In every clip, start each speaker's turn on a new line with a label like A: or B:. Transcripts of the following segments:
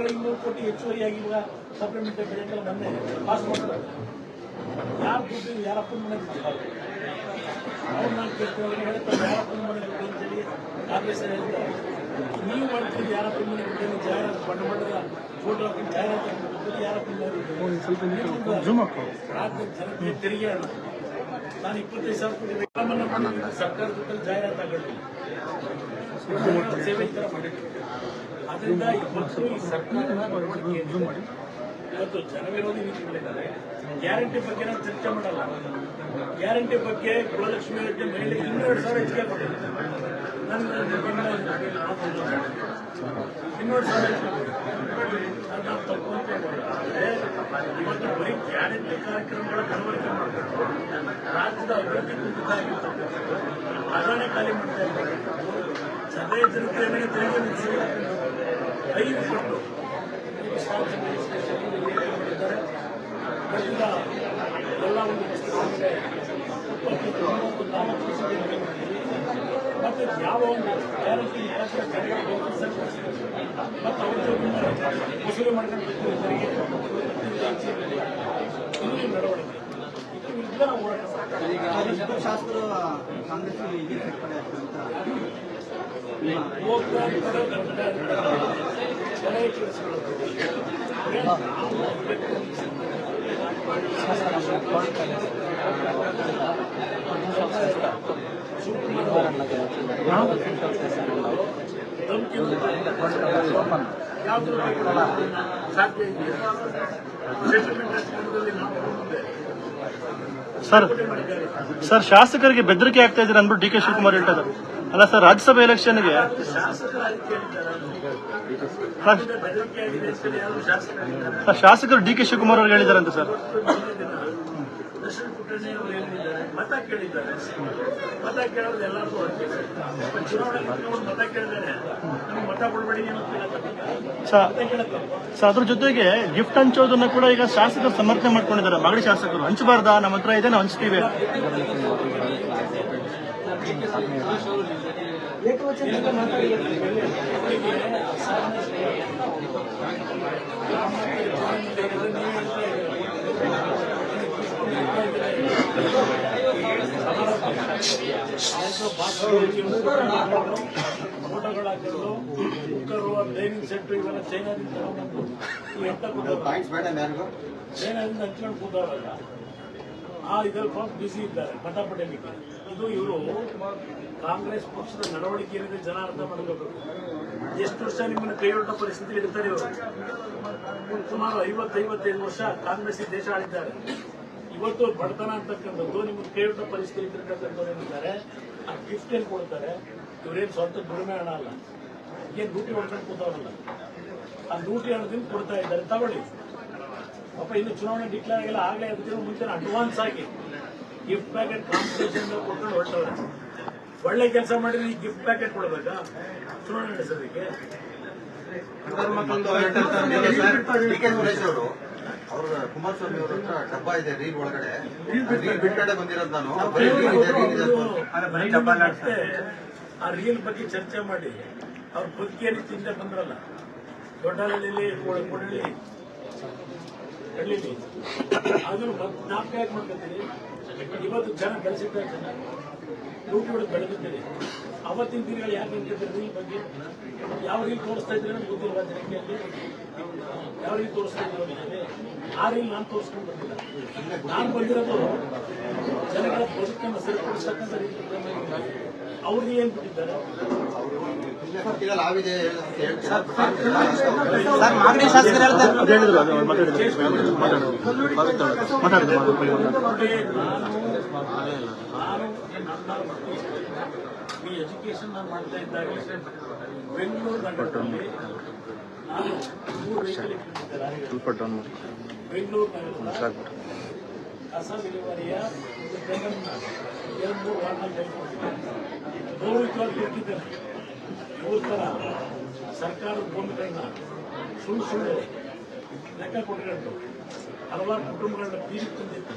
A: ಮಕ್ಕಳು ಇನ್ನೂರು ಕೋಟಿ ಹೆಚ್ಚುವರಿಯಾಗಿ ಇವಾಗ ಸಪ್ಲಿಮೆಂಟರಿ ಬಜೆಟ್ ಅಲ್ಲಿ ಮೊನ್ನೆ ಪಾಸ್ ಮಾಡ್ತಾರೆ. ಯಾರು ದುಡ್ಡು ಯಾರಪ್ಪನ ಮನೆ ದುಡ್ಡು ಅವ್ರು ನಾನು ಕೇಳ್ತೀನಿ ಹೇಳ್ತಾರೆ ಯಾರಪ್ಪನ ಮನೆ ದುಡ್ಡು ಅಂತೇಳಿ ಕಾಂಗ್ರೆಸ್ ಹೇಳ್ತಾರೆ. ನೀವು ಮಾಡ್ತೀವಿ ಯಾರಪ್ಪನ ಮನೆ ದುಡ್ಡು ಜಾಹೀರಾತು ಬಣ್ಣ ಬಣ್ಣದ ಫೋಟೋ ಹಾಕಿ ಜಾಹೀರಾತು ಯಾರಪ್ಪ ಯಾರಪ್ಪನ ಮನೆ ರಾಜ್ಯದ ಜನತೆಗೆ ತೆರಿಗೆ ಹಣ ನಾನು ಇಪ್ಪತ್ತೈದು ಸಾವಿರ ಕೋಟಿ ಸರ್ಕಾರದ ಸರ್ಕಾರ ದುಡ್ಡಲ್ಲಿ ಜಾಹೀರಾತು ಆಗಲಿ ಸೇವೆ ಈ ಥರ ಮಾಡಿದ್ರು ಅದರಿಂದ ಇವತ್ತು ಈ ಸರ್ಕಾರದ ನಡವಳಿಕೆ ಇವತ್ತು ಜನವಿರೋಧಿ ನೀತಿಗಳಿದ್ದಾರೆ ಗ್ಯಾರಂಟಿ ಬಗ್ಗೆ ನಾವು ಚರ್ಚೆ ಮಾಡಲ್ಲ. ಗ್ಯಾರಂಟಿ ಬಗ್ಗೆ ಗೃಹಲಕ್ಷ್ಮಿ ಯೋಜನೆ ಮೇಲೆ ಇನ್ನೆರಡು ಸಾವಿರ ಹೆಚ್ಚಿಗೆ ಕೊಟ್ಟಿದ್ದಾರೆ. ಇನ್ನೂರು ಸಾವಿರ ಹೆಚ್ಚಿಗೆ ತಪ್ಪು ಅಂತ ಆದರೆ ಇವತ್ತು ಬರೀ ಗ್ಯಾರಂಟಿ ಕಾರ್ಯಕ್ರಮಗಳ ಮನವರಿಕೆ ಮಾಡಬೇಕು ರಾಜ್ಯದ ಅಭಿವೃದ್ಧಿ ಕುಂಠಿತ ಆಗಿರ್ತಕ್ಕಂಥದ್ದು ಖಜಾನೆ ಖಾಲಿ ಮಾಡ್ತಾ ಇದ್ದಾರೆ. ಸದಯ ಜನತೆ ತೆರಿಗೆ ಐದು ಪಟ್ಟು ಎಲ್ಲ ಒಂದು ಇಪ್ಪತ್ತು, ನಾಲ್ಕು. ಮತ್ತೆ ಯಾವ ಒಂದು ಗ್ಯಾರಂಟಿ ಮತ್ತು ಅವ್ರ ವಸೂಲಿ ಮಾಡ್ಕೊಂಡು ಇಲ್ಲಿ ನಡವಳಿಕೆ ಇದು ವಿರುದ್ಧ ನಾವು ಹೋರಾಟ
B: ಶಾಸಕರು ಕಾಂಗ್ರೆಸ್
C: ಸರ್
A: ಮಾಡಿದ್ದಾರೆ
C: ಸರ್ ಶಾಸಕರಿಗೆ ಬೆದರಿಕೆ ಆಗ್ತಾ ಇದ್ದಾರೆ ಅಂದ್ಬಿಟ್ಟು ಡಿ ಕೆ ಶಿವಕುಮಾರ್ ಹೇಳ್ತಾರೆ ಅಲ್ಲ ಸರ್, ರಾಜ್ಯಸಭೆ ಎಲೆಕ್ಷನ್ಗೆ
A: ಶಾಸಕರ
C: ಡಿ ಕೆ ಶಿವಕುಮಾರ್ ಅವ್ರು ಹೇಳಿದಾರಂತೆ ಸರ್. ಸರ್ ಅದ್ರ ಜೊತೆಗೆ ಗಿಫ್ಟ್ ಹಂಚೋದನ್ನ ಕೂಡ ಈಗ ಶಾಸಕರು ಸಮರ್ಥನೆ ಮಾಡ್ಕೊಂಡಿದ್ದಾರೆ. ಮಗಡಿ ಶಾಸಕರು, ಹಂಚಬಾರ್ದಾ? ನಮ್ಮ ಹತ್ರ ಇದೆ, ನಾವು ಹಂಚ್ತೀವಿ.
A: ಹಾಕೊಂಡು ಕುಕ್ಕರು ಡೈನಿಂಗ್ ಸೆಟ್ ಇವೆಲ್ಲ ಚೈನಾದಿಂದ ತಗೊಂಡ್ಬಂದು ಚೈನಾದಿಂದ ಹಂಚ್ಕೊಂಡು ಕೂತಾರಲ್ಲ ಆ ಇದ್ರಲ್ಲಿ ಪಾಪ ಬಿಸಿ ಇದ್ದಾರೆ ಮತ ಇದು ಇವರು ಕಾಂಗ್ರೆಸ್ ಪಕ್ಷದ ನಡವಳಿಕೆ ಏನಿದೆ ಜನ ಅರ್ಥ ಮಾಡಬೇಕು. ಎಷ್ಟು ವರ್ಷ ನಿಮ್ಮನ್ನು ಕೈಗೊಂಡ ಪರಿಸ್ಥಿತಿ ಇರ್ತಾರೆ ಇವರು? ಸುಮಾರು ಐವತ್ತೈವತ್ತೈದು ವರ್ಷ ಕಾಂಗ್ರೆಸ್ ದೇಶ ಆಳಿದ್ದಾರೆ. ಇವತ್ತು ಬಡತನ ಅಂತಕ್ಕಂಥದ್ದು ನಿಮ್ಮ ಕೈಗೊಂಡ ಪರಿಸ್ಥಿತಿ ಇರ್ತಕ್ಕಂಥವ್ರು ಏನಿದ್ದಾರೆ, ಆ ಗಿಫ್ಟ್ ಏನ್ ಕೊಡ್ತಾರೆ? ಇವರೇನು ಸ್ವಂತ ದುಡಿಮೆ ಹಣ ಅಲ್ಲ. ಏನ್ ಡ್ಯೂಟಿ ಹೊಡ್ಕೊಂಡು ಕೂತವ್ರಲ್ಲ. ಆ ಡ್ಯೂಟಿ ಹಣದಿಂದ ಕೊಡ್ತಾ ಇದ್ದಾರೆ. ತಗೊಳ್ಳಿ. ಪಾಪ ಇನ್ನು ಚುನಾವಣೆ ಡಿಕ್ಲೇರ್ ಆಗಿಲ್ಲ. ಆಗಲೇ ಅದಕ್ಕೆ ಮುಂಚೆ ಅಡ್ವಾನ್ಸ್ ಆಗಿ ಗಿಫ್ಟ್ ಪ್ಯಾಕೆಟ್ ಕಾಂಪಿಟೇಷನ್ ಕೊಟ್ಕೊಂಡು ಹೊರಟವ್ರೆ. ಒಳ್ಳೆ ಕೆಲಸ ಮಾಡಿದ್ರೆ ಈ ಗಿಫ್ಟ್ ಪ್ಯಾಕೆಟ್ ಕೊಡ್ಬೇಕಾ? ಚುನಾವಣೆ ನಡೆಸೋದಕ್ಕೆ
B: ಅವರು ಕುಮಾರಸ್ವಾಮಿ ಅವ್ರ ಹತ್ರ ಡಬ್ಬ ಇದೆ ರೀಲ್ ಒಳಗಡೆ. ಬಿಟ್ಕಡೆ ಬಂದಿರೋದು ನಾನು.
A: ಆ ರೀಲ್ ಬಗ್ಗೆ ಚರ್ಚೆ ಮಾಡಿ. ಅವ್ರ ಬದುಕಿಯಲ್ಲಿ ಚಿಂತೆ ಬಂದ್ರಲ್ಲ. ದೊಡ್ಡಹಳ್ಳಿಲಿ ಕೊಡಲಿ ಹಳ್ಳಿಲಿ ಅದನ್ನು ನಾಲ್ಕು ಯಾಕೆ ಮಾಡ್ಕೊತೀರಿ ಇವತ್ತು ಜನ ಜನ. ಡ್ಯೂಟಿ ಹೊಡೆದು ಬೆಳೆದಿದ್ದೀರಿ. ಅವತ್ತಿನ ದಿನಗಳು ಯಾಕೆ ನಿಂತಿದ್ದೀರಿ ಈ ಬಗ್ಗೆ? ಯಾವ ರೀತಿ ತೋರಿಸ್ತಾ ಇದ್ರೆ ನಮ್ಗೆ ಜನಕ್ಕೆ ಯಾವ ರೀತಿ ತೋರಿಸ್ತಾ ಇದ್ರು ನಿಮಗೆ ಆ ರೀತಿ ನಾನು ತೋರಿಸ್ಕೊಂಡು ಬಂದಿಲ್ಲ. ನಾನು ಬಂದಿರೋದು ಜನಗಳ ಬದುಕನ್ನು ಸರಿಪಡಿಸ್ತಕ್ಕಂಥ ರೀತಿ ಅವ್ರಿಗೆ ಏನ್ ಬಿಟ್ಟಿದ್ದಾರೆ ಈ ಎಜುಕೇಶನ್ ನಾನು ಮಾಡ್ತಾ ಇದ್ದಾಗ ಬೆಂಗಳೂರು ನಗರದಲ್ಲಿ ನಾನು ಬೆಂಗಳೂರು ನಗರದ ಕಸ ವಿಲೇವಾರಿಯ ಎರಡು ಮೂರು ವಾರ್ಡ್ನಲ್ಲಿ ಗೌರವಿತವಾಗಿ ಇಟ್ಟಿದ್ದೇನೆ ಇವ್ರ ಥರ ಸರ್ಕಾರದ ಭೂಮಿಗಳನ್ನ ಸುಳ್ಳು ಸುಳ್ಳು ಲೆಕ್ಕ ಕೊಟ್ಕೊಂಡು ಹಲವಾರು ಕುಟುಂಬಗಳನ್ನ ಬೀದಿ ತಂದಿತ್ತು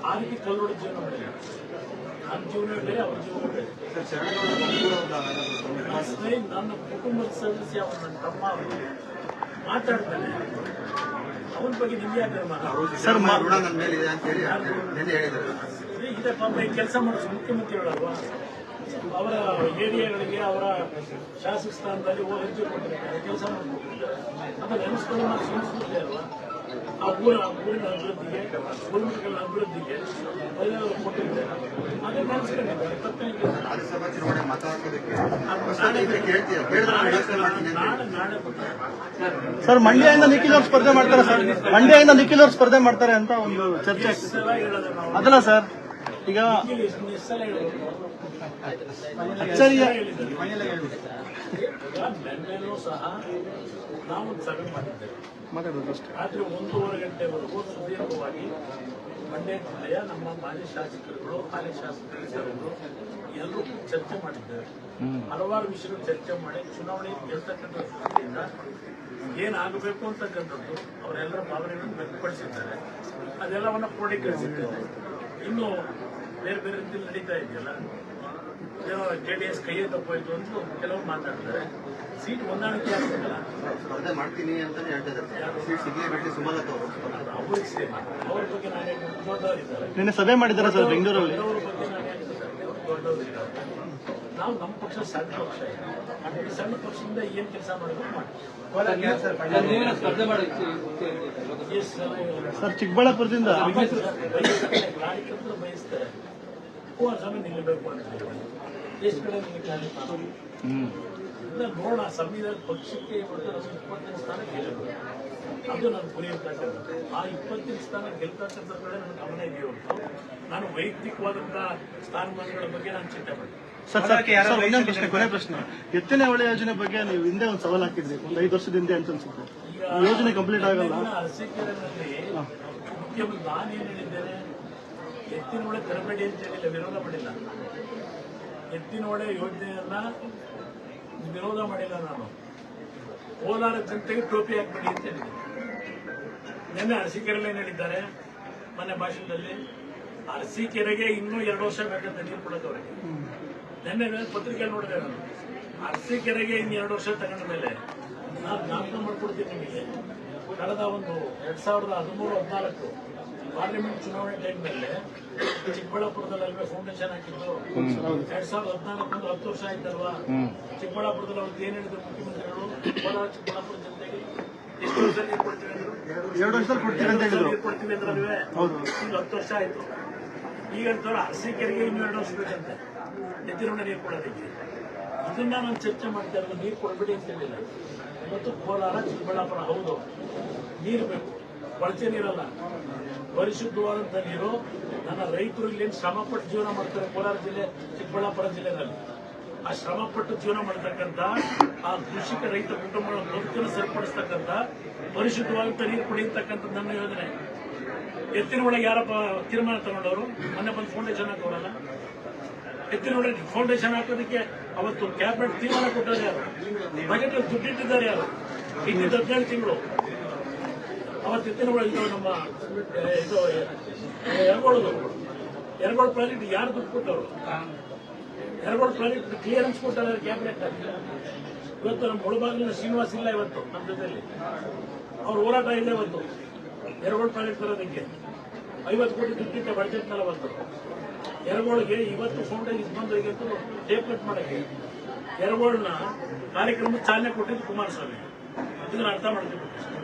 A: ಆ ರೀತಿ ಕಲ್ಲೋಡ ಜೀವನ ಮಾಡಿದೆ ನನ್ನ ಜೀವನ ಬೇರೆ ಅವ್ರ ಜೀವನ ನನ್ನ ಸ್ನೇಹಿತ ನನ್ನ ಕುಟುಂಬದ ಸದಸ್ಯ ಅವನು ನನ್ನ ತಮ್ಮ ಅವರು ಮಾತಾಡ್ತಾನೆ ಅವನ ಬಗ್ಗೆ ನಿಮ್ಗೆ ಯಾಕೆ
B: ಇದೆ ಹೇಳಿ
A: ಪಾಪ ಈ ಕೆಲಸ ಮಾಡಿಸ್ ಮುಖ್ಯಮಂತ್ರಿಗಳಲ್ವಾ? ಅವರ ಏರಿಯಾಗಳಿಗೆ ಅವರ ಶಾಸಕ ಸ್ಥಾನದಲ್ಲಿ ಹೆಜ್ಜೆ ಕೊಟ್ಟಿರ್ತಾರೆ ಕೆಲಸ ಮಾಡಿಕೊಟ್ಟಿರ್ತಾರೆ ಅದನ್ನ ನೆನೆಸ್ಕೊಂಡು ನಾವು ಸಂಸ್ಕೃತಿ ಅಲ್ವಾ? ಆ ಊರ ಆ ಊರಿನ ಅಭಿವೃದ್ಧಿಗೆ ಗುರುಮುಖಗಳ ಅಭಿವೃದ್ಧಿಗೆ ಒಳ್ಳೆಯವರು ಕೊಟ್ಟಿದ್ದಾರೆ. ಅದನ್ನ ನೆನೆಸ್ಕೊಂಡಿದ್ದಾರೆ ತಪ್ಪೇನಿಲ್ಲ
B: ರಾಜ್ಯಸಭಾ ಚುನಾವಣೆ ಮತ ಹಾಕೋದಕ್ಕೆ
C: ಸರ್ ಮಂಡ್ಯದಿಂದ ನಿಖಿಲ್ ಅವ್ರು ಸ್ಪರ್ಧೆ ಮಾಡ್ತಾರೆ ಸರ್. ಮಂಡ್ಯದಿಂದ ನಿಖಿಲ್ ಅವ್ರು ಸ್ಪರ್ಧೆ ಮಾಡ್ತಾರೆ ಅಂತ ಒಂದು ಚರ್ಚೆ. ಅದಲ್ಲ ಸರ್ ಈಗ ಅಚ್ಚರಿಯ
A: ನಿನ್ನೆನೂ ಸಹ ನಾವು ಒಂದು ಸಭೆ ಮಾಡಿದ್ದೇವೆ ರಾತ್ರಿ ಒಂದೂವರೆ ಗಂಟೆವರೆಗೂ ಸುದೀರ್ಘವಾಗಿ ಮಂಡ್ಯ ಜಿಲ್ಲೆಯ ನಮ್ಮ ಮಾಜಿ ಶಾಸಕರುಗಳು ಹಾಲಿ ಶಾಸಕರು ಎಲ್ಲರೂ ಚರ್ಚೆ ಮಾಡಿದ್ದೇವೆ ಹಲವಾರು ವಿಷಯಗಳು ಚರ್ಚೆ ಮಾಡಿ ಚುನಾವಣೆ ಗೆಲ್ತಕ್ಕಂಥ ದೃಷ್ಟಿಯಿಂದ ಏನಾಗಬೇಕು ಅಂತಕ್ಕಂಥದ್ದು ಅವರೆಲ್ಲರ ಭಾವನೆಗಳನ್ನು ವ್ಯಕ್ತಪಡಿಸಿದ್ದಾರೆ. ಅದೆಲ್ಲವನ್ನ ಕ್ರೋಢೀಕರಿಸಿದ್ದೇವೆ ಇನ್ನು ಬೇರೆ ಬೇರೆ ರೀತಿಯಲ್ಲಿ ನಡೀತಾ ಇದೆಯಲ್ಲ? ಜೆ ಡಿ ಎಸ್ ಕೈಯೇ ತಪ್ಪೋಯ್ತು ಅಂತ ಕೆಲವರು ಮಾತಾಡ್ತಾರೆ. ಸೀಟ್ ಹೊಂದಾಣಿಕೆ ಆಗ್ಬೇಕಲ್ಲ?
B: ಸ್ಪರ್ಧೆ ಮಾಡ್ತೀನಿ ಅಂತಾನೆ ಹೇಳ್ತಾ ಇದ್ದಾರೆ. ಸೀಟ್ ಸಿಗ್ಲೇ ಬಿಟ್ಟು ಸುಮಲತಾ ಅವರು.
A: ಅವ್ರಿಗೆ ಅವ್ರ ಬಗ್ಗೆ ನಾನೇ ದೊಡ್ಡವರಿದ್ದಾರೆ.
C: ನಿನ್ನೆ ಸಭೆ ಮಾಡಿದ್ದಾರೆ ಸರ್ ಬೆಂಗಳೂರಲ್ಲಿ.
A: ಅವ್ರ ಬಗ್ಗೆ ನಾನು ದೊಡ್ಡವರಿದ್ದಾರೆ. ನಾವು ನಮ್ಮ ಪಕ್ಷ ಸಣ್ಣ ಪಕ್ಷ ಹಾಗಾಗಿ ಸಣ್ಣ ಪಕ್ಷದಿಂದ ಏನ್ ಕೆಲಸ ಮಾಡಬೇಕು ಮಾಡಿ?
C: ಸರ್ ಚಿಕ್ಕಬಳ್ಳಾಪುರದಿಂದ
A: ಬಯಸ್ತಾರೆ, ಕಾರ್ಯಕರ್ತರು ಬಯಸ್ತಾರೆ. ಕುಮಾರಸ್ವಾಮಿ ನಿಲ್ಲಬೇಕು ಅಂತ ಹೇಳಿ ಎಷ್ಟು ಕಡೆ ನಿಲ್ಲಕ್ಕೆ ಇಲ್ಲ ನೋಡೋಣ. ಸಂವಿಧಾನ ಪಕ್ಷಕ್ಕೆ ಇವತ್ತು ನಾವು ಇಪ್ಪತ್ತನೇ ಸ್ಥಾನ ಗೆಲ್ಲಬೇಕು ಅದು ನಾನು ಗುರಿ ಇರ್ತಕ್ಕಂಥದ್ದು ಆ ಇಪ್ಪತ್ತನೇ ಸ್ಥಾನ ಗೆಲ್ತಕ್ಕಂಥ ಕಡೆ ನನ್ನ ಗಮನ ಇದೆಯೋ ನಾನು ವೈಯಕ್ತಿಕವಾದಂತಹ ಸ್ಥಾನಮಾನಗಳ ಬಗ್ಗೆ ನಾನು ಚಿಂತೆ ಮಾಡ್ತೀನಿ.
C: ಸರ್ ಸರ್ ಸರ್ ಇನ್ನೊಂದು ಪ್ರಶ್ನೆ ಕೊನೆ ಪ್ರಶ್ನೆ. ಎತ್ತಿನ ಹೊಳೆ ಯೋಜನೆ ಬಗ್ಗೆ ನೀವು ಹಿಂದೆ ಒಂದು ಸವಾಲ್ ಹಾಕಿದ್ರಿ ಒಂದು ಐದು ವರ್ಷದ ಹಿಂದೆ ಅಂತ ಅನ್ಸುತ್ತೆ. ಆ ಯೋಜನೆ ಕಂಪ್ಲೀಟ್ ಆಗಲ್ಲ.
A: ಎತ್ತಿನ ಎತ್ತಿನೊಳೆ ತರಬೇಡಿ ಅಂತ ಹೇಳಿಲ್ಲ ವಿರೋಧ ಮಾಡಿಲ್ಲ. ಎತ್ತಿನ ಹೊಳೆ ಯೋಜನೆಯನ್ನ ವಿರೋಧ ಮಾಡಿಲ್ಲ ನಾನು. ಕೋಲಾರ ಜನತೆಗೆ ಟೋಪಿ ಹಾಕ್ಬೇಡಿ ಅಂತ ಹೇಳಿದೆ ನಿನ್ನೆ ಅರಸೀಕೆರೆಯಲ್ಲಿ ಏನು ಹೇಳಿದ್ದಾರೆ? ಮನೆ ಭಾಷಣದಲ್ಲಿ ಅರಸೀಕೆರೆಗೆ ಇನ್ನೂ ಎರಡು ವರ್ಷ ಬೇಕಂತ ನೀರು ಕೊಡೋದವರೆಗೆ ನಿನ್ನೆ ನಾನು ಪತ್ರಿಕೆ ನೋಡಿದೆ ನಾನು. ಅರಸೀಕೆರೆಗೆ ಇನ್ನು ಎರಡು ವರ್ಷ ತಗೊಂಡ ಮೇಲೆ ನಾನು ಜ್ಞಾಪಕ ಮಾಡ್ಕೊಡ್ತೀನಿ ನಿಮಗೆ. ಕಳೆದ ಒಂದು ಎರಡ್ ಸಾವಿರದ ಹದಿಮೂರು ಹದಿನಾಲ್ಕು ಪಾರ್ಲಿಮೆಂಟ್ ಚುನಾವಣೆ ಟೈಮ್ನಲ್ಲಿ ಚಿಕ್ಕಬಳ್ಳಾಪುರದಲ್ಲಿ ಅಲ್ವೇ ಫೌಂಡೇಶನ್ ಹಾಕಿದ್ದು ಎರಡ್ ಸಾವಿರದ ಹದಿನಾಲ್ಕು ಹತ್ತು ವರ್ಷ ಆಯ್ತಲ್ವಾ? ಚಿಕ್ಕಬಳ್ಳಾಪುರದಲ್ಲಿ ಅವ್ರದ್ದು ಏನ್ ಹೇಳಿದ್ರು ಮುಖ್ಯಮಂತ್ರಿಗಳು? ಕೋಲಾರ ಚಿಕ್ಕಬಳ್ಳಾಪುರ ಜನತೆಗೆ ಎಷ್ಟು ವರ್ಷ ನೀರು ಕೊಡ್ತೀವಿ ಅಂದ್ರು?
C: ಎರಡು ವರ್ಷದಲ್ಲಿ ಕೊಡ್ತೀರಿ ಅಂತ ಹೇಳಿದ್ರು.
A: ನೀರು ಕೊಡ್ತೀವಿ ಅಂದ್ರಲ್ವೇ. ಈಗ ಹತ್ತು ವರ್ಷ ಆಯ್ತು. ಈಗ ಅಂತಾರೆ ಅರಸೀಕೆರೆಗೆ ಇನ್ನೂ ಎರಡು ವರ್ಷ ಬೇಕಂತೆ. ಎತ್ತಿನೊಂಡ ನೀರು ಕೊಡೋದಕ್ಕೆ. ಇದನ್ನ ನಾನು ಚರ್ಚೆ ಮಾಡ್ತಾ ಇರೋದು ನೀರು ಕೊಡಬೇಡಿ ಅಂತ ಹೇಳಿಲ್ಲ. ಇವತ್ತು ಕೋಲಾರ, ಚಿಕ್ಕಬಳ್ಳಾಪುರ, ಹೌದು. ನೀರು ಬೇಕು. ಕೊಳಚೆ ನೀರಲ್ಲ. ಪರಿಶುದ್ಧವಾದಂಥ ನೀರು ನನ್ನ ರೈತರು ಇಲ್ಲಿ ಶ್ರಮಪಟ್ಟು ಜೀವನ ಮಾಡ್ತಾರೆ ಕೋಲಾರ ಜಿಲ್ಲೆ, ಚಿಕ್ಕಬಳ್ಳಾಪುರ ಜಿಲ್ಲೆನಲ್ಲಿ. ಆ ಶ್ರಮಪಟ್ಟು ಜೀವನ ಮಾಡತಕ್ಕಂಥ, ಆ ಕೃಷಿಕ ರೈತ ಕುಟುಂಬಗಳ ಬದುಕನ್ನು ಸರಿಪಡಿಸ್ತಕ್ಕಂಥ ಪರಿಶುದ್ಧವಾದಂಥ ನೀರು ಕುಡಿಯತಕ್ಕಂಥ ನನ್ನ ಯೋಜನೆ. ಎತ್ತಿನ ಒಳಗೆ ಯಾರಪ್ಪ ತೀರ್ಮಾನ ತಗೊಂಡವರು? ಮೊನ್ನೆ ಬಂದು ಫೌಂಡೇಶನ್ ಹಾಕೋರಲ್ಲ ಎತ್ತಿನ ಫೌಂಡೇಶನ್ ಹಾಕೋದಕ್ಕೆ ಅವತ್ತು ಕ್ಯಾಬಿನೆಟ್ ತೀರ್ಮಾನ ಕೊಟ್ಟರು ಯಾರು? ಬಜೆಟ್ ದುಡ್ಡಿಟ್ಟಿದ್ದಾರೆ ಯಾರು? ಇನ್ನಿದ್ದ ಹದಿನೇಳು ತಿಂಗಳು. ಅವತ್ತು ಎತ್ತಿನ ಒಳಗೆ ಇದು ನಮ್ಮ ಇದು ಎರಗೋಳದು ಎರಗೋಳ ಪ್ರಾಜೆಕ್ಟ್ ಯಾರು ದುಡ್ಡು ಕೊಟ್ಟವರು? ಎರಗೋಳ ಪ್ರಾಜೆಕ್ಟ್ ಕ್ಲಿಯರೆನ್ಸ್ ಕೊಟ್ಟಾರೆ ಕ್ಯಾಬಿನೆಟ್ ಇವತ್ತು ನಮ್ಮ ಮುಳುಬಾಗಿಲಿನ ಶ್ರೀನಿವಾಸ್ ಇಲ್ಲ ಇವತ್ತು ನಮ್ಮ ಜೊತೆಯಲ್ಲಿ. ಅವ್ರ ಹೋರಾಟ ಇಲ್ಲ ಇವತ್ತು. ಎರಗೋಳ ಪ್ರಾಜೆಕ್ಟ್ ತರೋದಕ್ಕೆ ಐವತ್ತು ಕೋಟಿ ದುಡ್ಡಿಟ್ಟ ಬಜೆಟ್ನಲ್ಲ ಅವತ್ತು ಎರಗೋಳಿಗೆ ಇವತ್ತು ಫೌಂಡೇಶನ್ ಬಂದವರಿಗೆ ಟೇಪ್ ಕಟ್ ಮಾಡಕ್ಕೆ. ಎರಗೋಳನ್ನ ಕಾರ್ಯಕ್ರಮ ಚಾಲನೆ ಕೊಟ್ಟಿದ್ದು ಕುಮಾರಸ್ವಾಮಿ. ಅದನ್ನು ಅರ್ಥ ಮಾಡ್ಬೇಕು